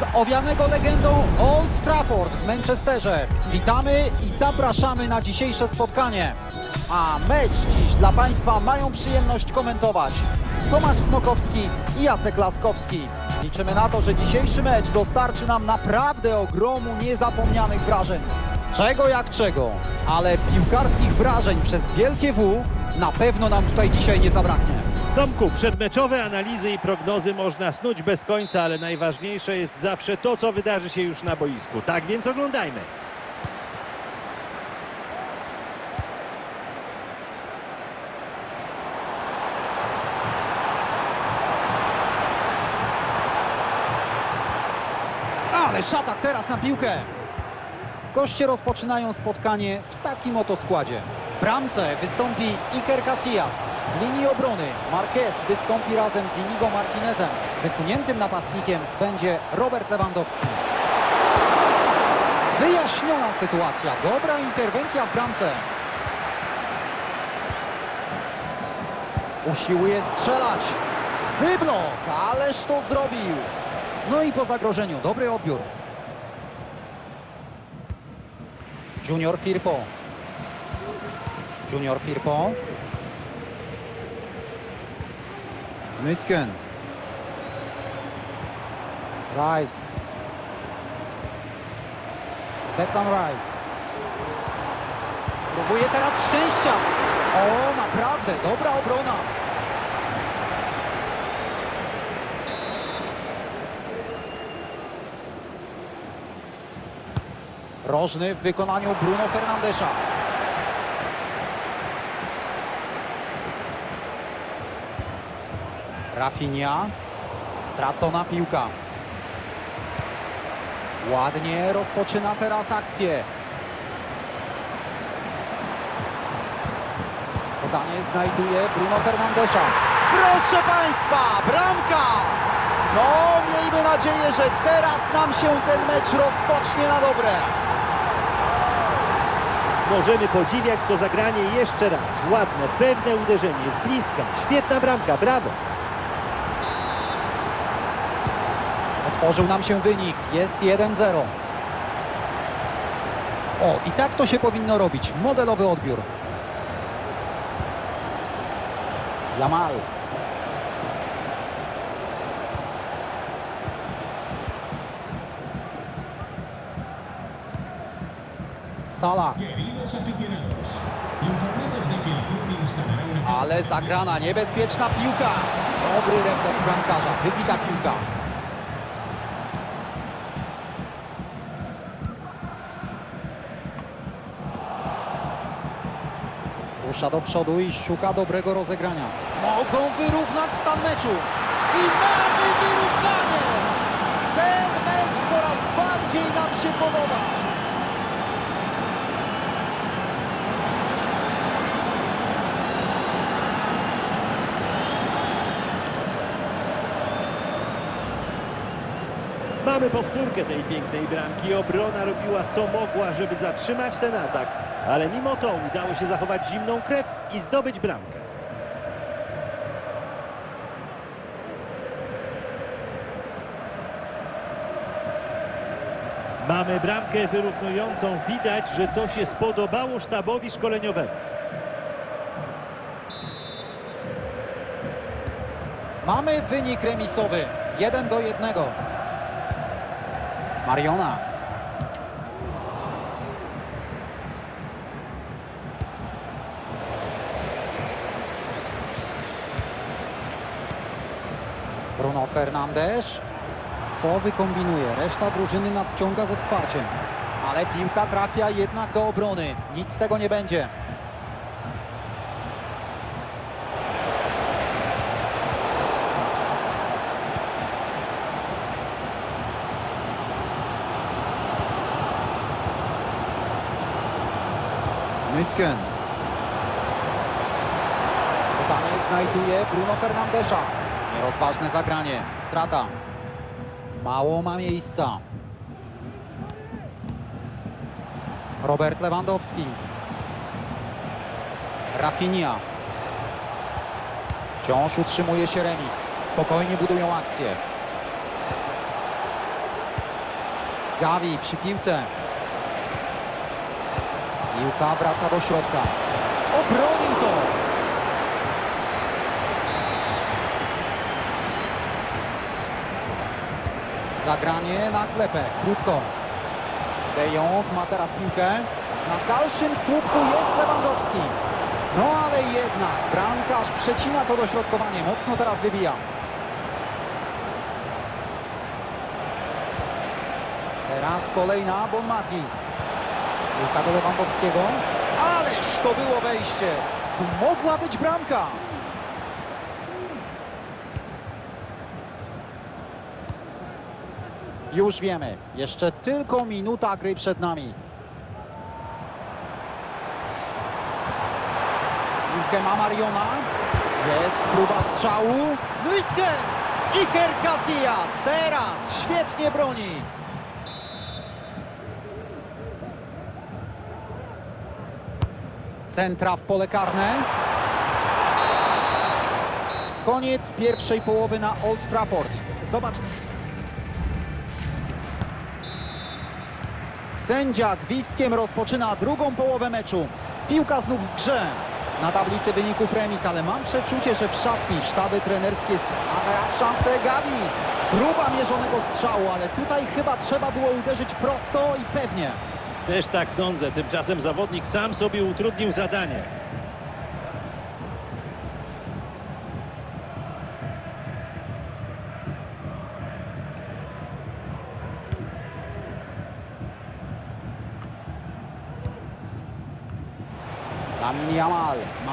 z owianego legendą Old Trafford w Manchesterze. Witamy i zapraszamy na dzisiejsze spotkanie. A mecz dziś dla Państwa mają przyjemność komentować Tomasz Smokowski i Jacek Laskowski. Liczymy na to, że dzisiejszy mecz dostarczy nam naprawdę ogromu niezapomnianych wrażeń. Czego jak czego, ale piłkarskich wrażeń przez wielkie W na pewno nam tutaj dzisiaj nie zabraknie. Tomku, przedmeczowe analizy i prognozy można snuć bez końca, ale najważniejsze jest zawsze to, co wydarzy się już na boisku. Tak więc oglądajmy. Ale szatak teraz na piłkę. Goście rozpoczynają spotkanie w takim oto składzie. Bramce wystąpi Iker Casillas. W linii obrony Marquez wystąpi razem z Inigo Martinezem. Wysuniętym napastnikiem będzie Robert Lewandowski. Wyjaśniona sytuacja. Dobra interwencja w bramce. Usiłuje strzelać. Wyblok, ależ to zrobił. No i po zagrożeniu, dobry odbiór. Junior Firpo. Junior Firpo. Mysken. Rice. Declan Rice. Próbuje teraz szczęścia. O, naprawdę, dobra obrona. Rożny w wykonaniu Bruno Fernandesza. Rafinha. Stracona piłka. Ładnie rozpoczyna teraz akcję. Podanie znajduje Bruno Fernandesza. Proszę Państwa, bramka! No, miejmy nadzieję, że teraz nam się ten mecz rozpocznie na dobre. Możemy podziwiać to zagranie jeszcze raz. Ładne, pewne uderzenie z bliska. Świetna bramka, brawo. Otworzył nam się wynik. Jest 1-0. O, i tak to się powinno robić. Modelowy odbiór. Jamal. Una Ale zagrana, niebezpieczna piłka. Dobry refleks bramkarza. Wybita piłka. Rusza do przodu i szuka dobrego rozegrania. Mogą wyrównać stan meczu. I mamy wyrównanie! Ten mecz coraz bardziej nam się podoba. Mamy powtórkę tej pięknej bramki. Obrona robiła co mogła, żeby zatrzymać ten atak. Ale mimo to udało się zachować zimną krew i zdobyć bramkę. Mamy bramkę wyrównującą. Widać, że to się spodobało sztabowi szkoleniowemu. Mamy wynik remisowy. 1 do 1. Mariona. Bruno Fernandes. Co wykombinuje? Reszta drużyny nadciąga ze wsparciem. Ale piłka trafia jednak do obrony. Nic z tego nie będzie. Mysken. Podanie znajduje Bruno Fernandesza. Nierozważne zagranie. Strata. Mało ma miejsca. Robert Lewandowski. Rafinha. Wciąż utrzymuje się remis. Spokojnie budują akcję. Gavi przy piłce. Piłka wraca do środka. Obronił to. Zagranie na klepę. Krótko. De Jong ma teraz piłkę. Na dalszym słupku jest Lewandowski. No ale jednak bramkarz przecina to dośrodkowanie. Mocno teraz wybija. Teraz kolejna Bonmati. Piłka do Lewandowskiego. Ależ to było wejście. Tu mogła być bramka. Już wiemy. Jeszcze tylko minuta gry przed nami. Piłkę ma Mariona. Jest próba strzału. Nysken! Iker Casillas teraz świetnie broni. Centra w pole karne. Koniec pierwszej połowy na Old Trafford. Zobacz. Sędzia gwizdkiem rozpoczyna drugą połowę meczu. Piłka znów w grze. Na tablicy wyników remis, ale mam przeczucie, że w szatni sztaby trenerskie... A teraz szansę Gavi. Próba mierzonego strzału, ale tutaj chyba trzeba było uderzyć prosto i pewnie. Też tak sądzę. Tymczasem zawodnik sam sobie utrudnił zadanie.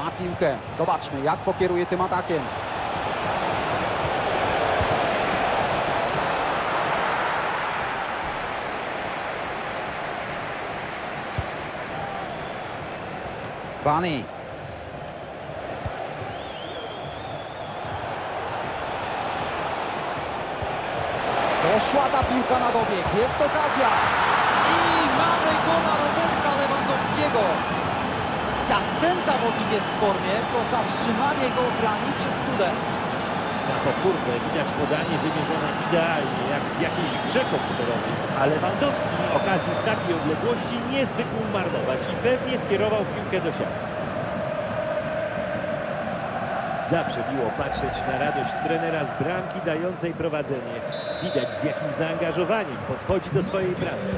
Ma piłkę. Zobaczmy, jak pokieruje tym atakiem. Bani. Poszła ta piłka na dobieg. Jest okazja. I mamy gola Roberta Lewandowskiego. Jak ten zawodnik jest w formie, to zatrzymanie go graniczy z cudem. Na powtórce widać podanie wymierzone idealnie, jak w jakiejś grze komputerowej. A Lewandowski okazji z takiej odległości nie zwykł marnować i pewnie skierował piłkę do siatki. Zawsze miło patrzeć na radość trenera z bramki dającej prowadzenie. Widać z jakim zaangażowaniem podchodzi do swojej pracy.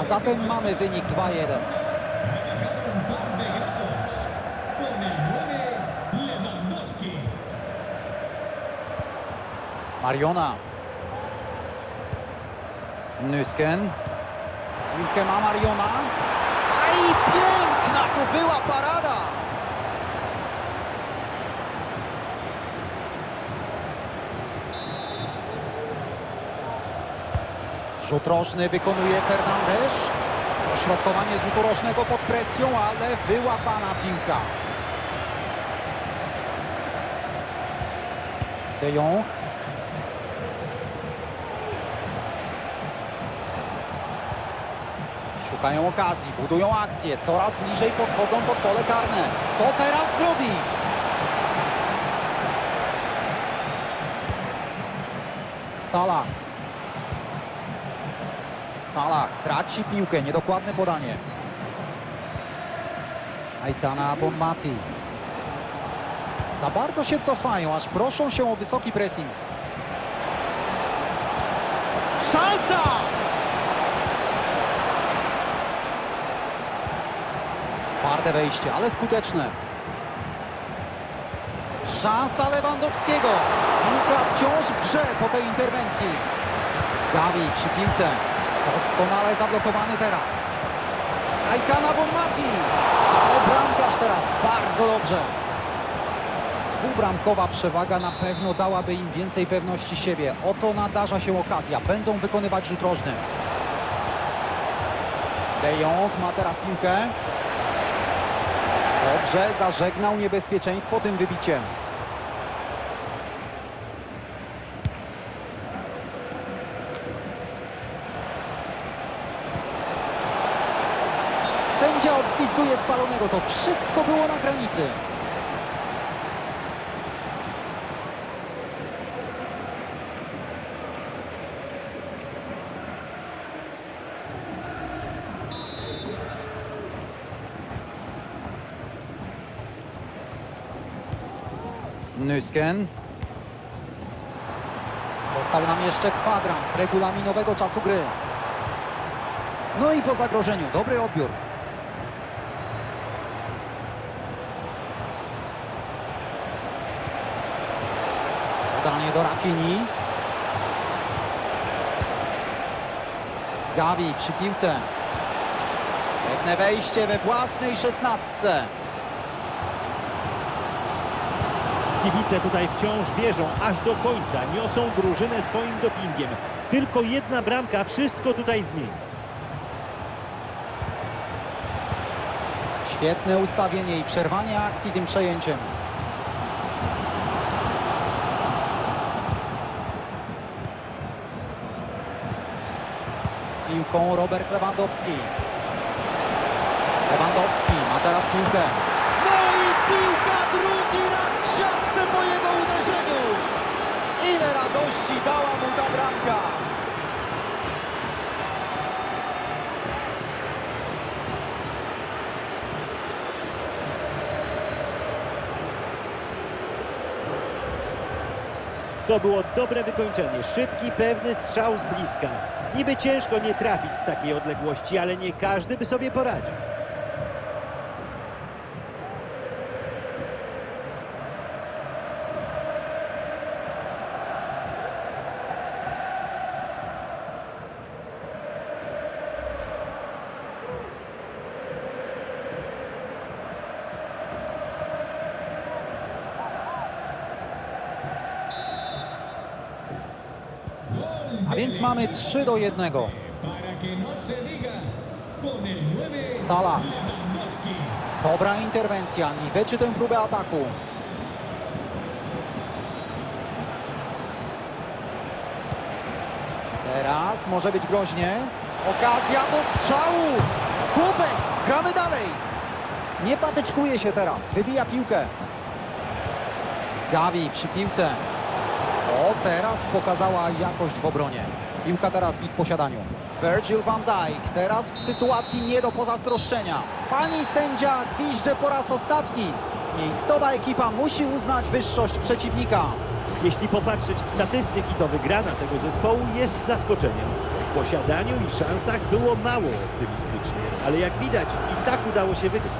A zatem mamy wynik 2-1. Mariona. Nysken. Piłkę ma Mariona. A i piękna to była parada. Rzut rożny wykonuje Fernandez. Ośrodkowanie z rzutu rożnego pod presją, ale wyłapana piłka. De Jong. Szukają okazji, budują akcję, coraz bliżej podchodzą pod pole karne. Co teraz zrobi? Salah. Salah traci piłkę, niedokładne podanie. Aitana Bonmati. Za bardzo się cofają, aż proszą się o wysoki pressing. Szansa! Twarde wejście, ale skuteczne. Szansa Lewandowskiego. Piłka wciąż w grze po tej interwencji. Gavi przy piłce. Doskonale zablokowany teraz. Aitana Bonmati. Ale bramkarz teraz bardzo dobrze. Dwubramkowa przewaga na pewno dałaby im więcej pewności siebie. Oto nadarza się okazja. Będą wykonywać rzut rożny. De Jong ma teraz piłkę. Dobrze, zażegnał niebezpieczeństwo tym wybiciem. Sędzia odgwizduje spalonego. To wszystko było na granicy. Nysken. Został nam jeszcze kwadrans regulaminowego czasu gry. No i po zagrożeniu, dobry odbiór. Podanie do Rafini. Gavi przy piłce. Pewne wejście we własnej szesnastce. Kibice tutaj wciąż wierzą aż do końca, niosą drużynę swoim dopingiem. Tylko jedna bramka wszystko tutaj zmieni. Świetne ustawienie i przerwanie akcji tym przejęciem. Z piłką Robert Lewandowski. Lewandowski ma teraz piłkę. No i piłka drugi raz w siatce po jego uderzeniu. Ile radości dała mu ta bramka. To było dobre wykończenie, szybki, pewny strzał z bliska. Niby ciężko nie trafić z takiej odległości, ale nie każdy by sobie poradził. Mamy 3 do 1. Para que no se diga, con el 9, Salah. Lewandowski. Dobra interwencja, niweczy tę próbę ataku. Teraz może być groźnie. Okazja do strzału. Słupek, gramy dalej. Nie patyczkuje się teraz, wybija piłkę. Gavi przy piłce. O, teraz pokazała jakość w obronie. Piłka teraz w ich posiadaniu. Virgil van Dijk teraz w sytuacji nie do pozazdroszczenia. Pani sędzia gwizdże po raz ostatni. Miejscowa ekipa musi uznać wyższość przeciwnika. Jeśli popatrzeć w statystyki, to wygrana tego zespołu jest zaskoczeniem. W posiadaniu i szansach było mało optymistycznie, ale jak widać i tak udało się wygrać.